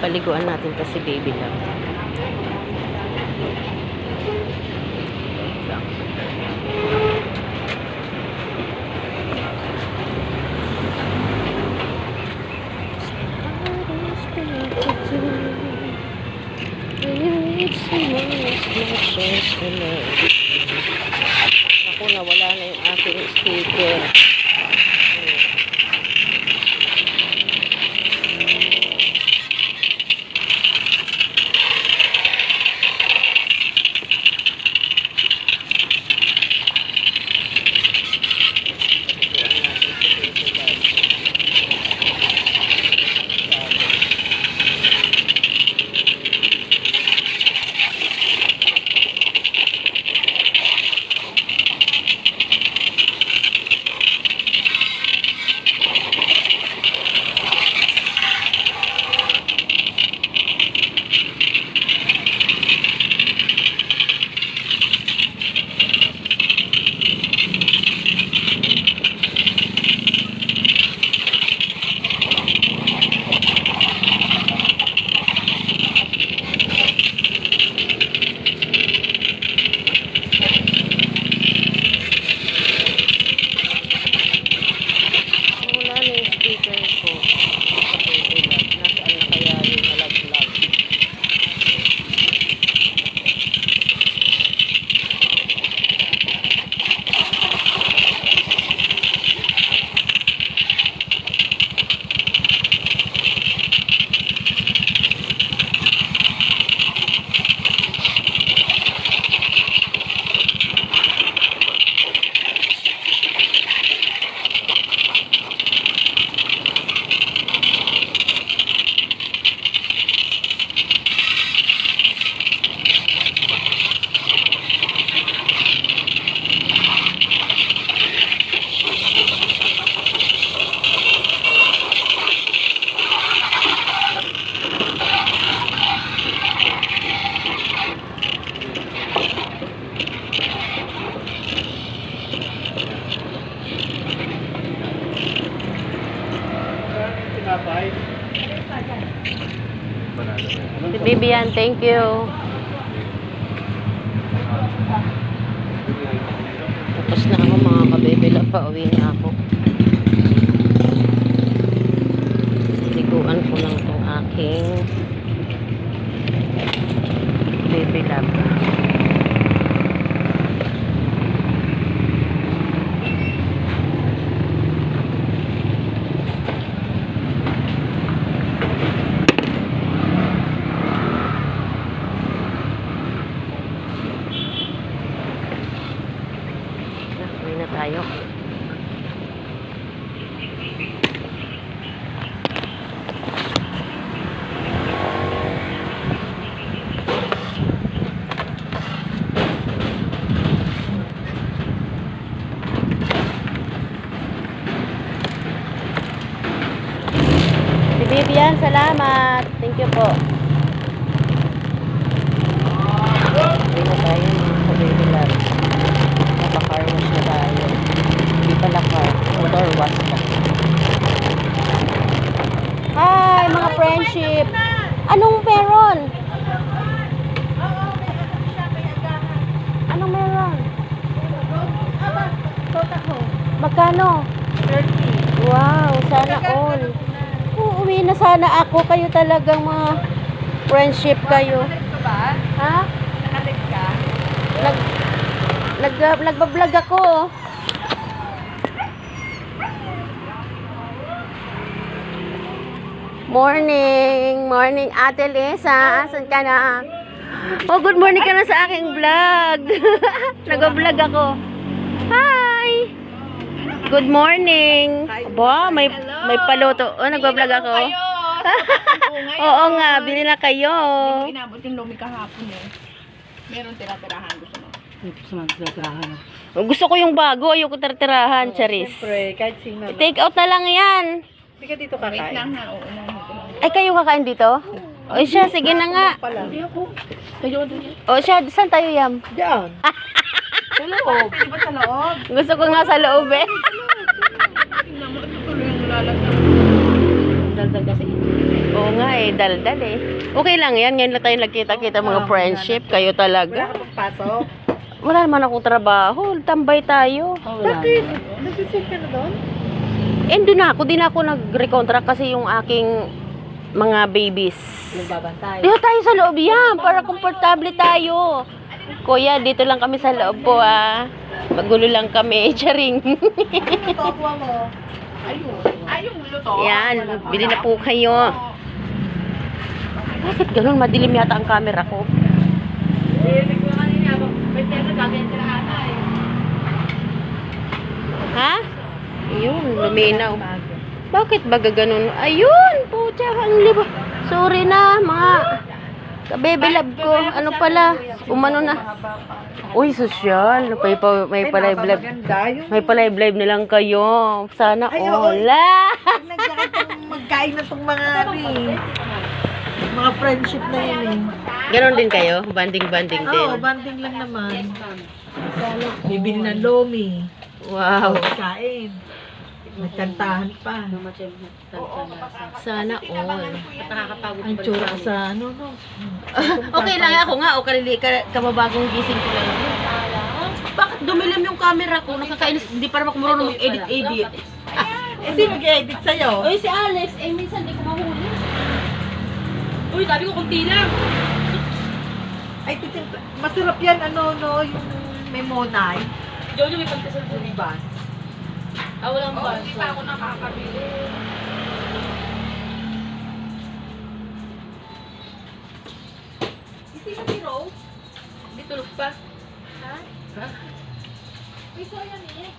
Paliguan natin to si baby lang. Ako nawala na yung aking sticker. Si Bibian, thank you. Tapos na ako mga kabebela pa. Uwi na ako. Liguan ko lang itong aking baby lab. Uwi na tayo. Si Vivian, salamat. Thank you po. Uwi na tayo mga kababy love. Napa-car wash na tayo. Hindi pala car. Motor wash pa. Hi, mga friendship. Anong meron? Anong meron? Magkano? 30. Wow, sana all. Uuwi na sana ako. Kayo talagang mga friendship kayo. Nakalit ka ba? Ha? Nakalit ka? Nag, nag, nagbablog ako. oh. Morning! Morning, Ate Lisa. Asan ka na? Oh, good morning ka na sa aking vlog. Nag-vlog ako. Good morning. Ba, may may paluto. Oh, nag-vlog ako. Oo nga, bili na kayo. Inabot yung lumi kahapon eh. Meron tira-tirahan gusto mo. Ito sa mga tinatirahan. Oh, Gusto ko yung bago, ayoko tartirahan, Charis. Siyempre, kahit sino na. Take out na lang yan. Hindi ka dito Wait kakain. lang ha, oo lang. Ay, kayo kakain dito? O siya, sige na nga. Pala. Hindi ako. Kayo doon yan. O siya, saan tayo yam? Diyan. Sa loob? Gusto ko nga sa loob eh. Mo, ito tuloy yung lalagyan. Dagdag kasi. Oo nga eh, daldal eh. Okay lang yan. Ngayon lang tayo nagkita-kita mga friendship. Kayo Wala talaga. ka pang pasok. Wala naman akong trabaho. Tambay tayo. Bakit? Nag-receive ka na doon? Eh, doon ako. Di na ako nag-recontract kasi yung aking mga babies. Nagbabantay. Dito tayo sa loob yan, para komportable tayo. Kuya, dito lang kami sa loob po ah. Magulo lang kami, charing. Ayun, luto. Yan, bili na po kayo. Bakit ganun? Madilim yata ang camera ko. Ha? Ayun, luminaw. Bakit ba gaganon? Ayun, putya, ang libo. Sorry na, mga kabebelab ko. Ano pala? Umano na. Uy, sosyal. May pa, may pa live May pa live na lang kayo. Sana all. Magkain na itong mga rin. Mga friendship na yun eh. Ganon din kayo? Banding-banding din. Oo, banding lang naman. Bibili ng lomi. Wow. Kain. Nagkantahan pa. Sana all. Ang tsura sa ano, no? Okay lang ako nga. O kalili, ka, kababagong gising ko lang. Bakit dumilim yung camera ko? Nakakainis. Hindi pa naman ako marunong mag-edit-edit. Eh, sino nag-edit sa'yo? Uy, si Alex. Eh, minsan di ko mahuli. Uy, sabi ko kunti lang. Ay, titin, masarap yan, ano, no, yung may monay. Jojo, may pagkasal po. Diba? Ah, walang Oo, hindi pa ako nakakabili. Hindi ka si Rose? Hindi tulog pa. Ha? Ha? Uy, so yan eh.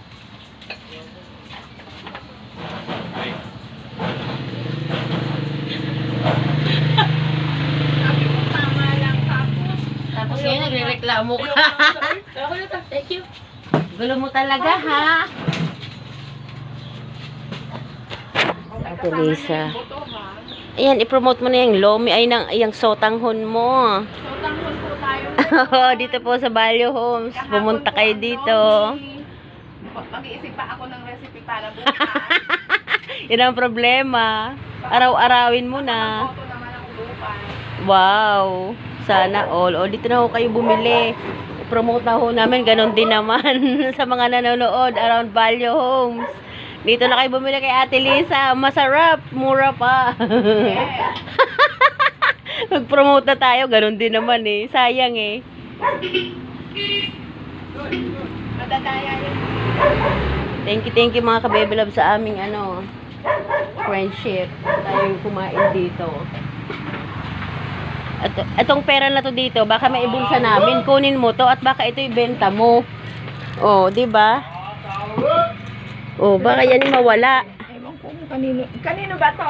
Sabi ko, tama lang. Tapos, Tapos ngayon, nagre-reklamo ka. Thank you. Gulo mo talaga, ha? Ha. Ayan, i-promote mo na yung lomi ay ng yung sotanghon mo. So, tanghon po tayo. Oo, dito po sa Value Homes. Pumunta kayo dito. Mag-iisip pa ako ng recipe para bukas. Yan ang problema. Araw-arawin mo na. Wow. Sana all. O, dito na ho kayo bumili. I-promote na ho namin. Ganon din naman sa mga nanonood around Value Homes. Dito na kayo bumili kay Ate Lisa. Masarap. Mura pa. Yes. Mag-promote na tayo. Ganon din naman eh. Sayang eh. Thank you, thank you mga kabebe love sa aming ano, friendship. Tayong kumain dito. At itong pera na to dito, baka may ibulsa namin, kunin mo to at baka ito ibenta mo. Oh, 'di ba? Oh, baka yan yung mawala. Ewan ko kung kanino. Kanino ba to?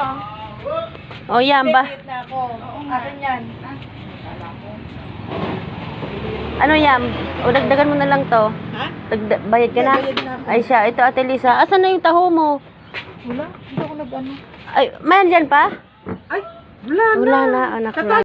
Oh, yan ba? Edit na ako. Akin yan. Ano yan? O dagdagan mo na lang to. Ha? Dagda bayad ka na? Bayad na ako. Ay siya, ito Ate Lisa. Asan na yung taho mo? Wala. Hindi ako nag-ano. Ay, mayan dyan pa? Ay, wala na. Wala na, anak na.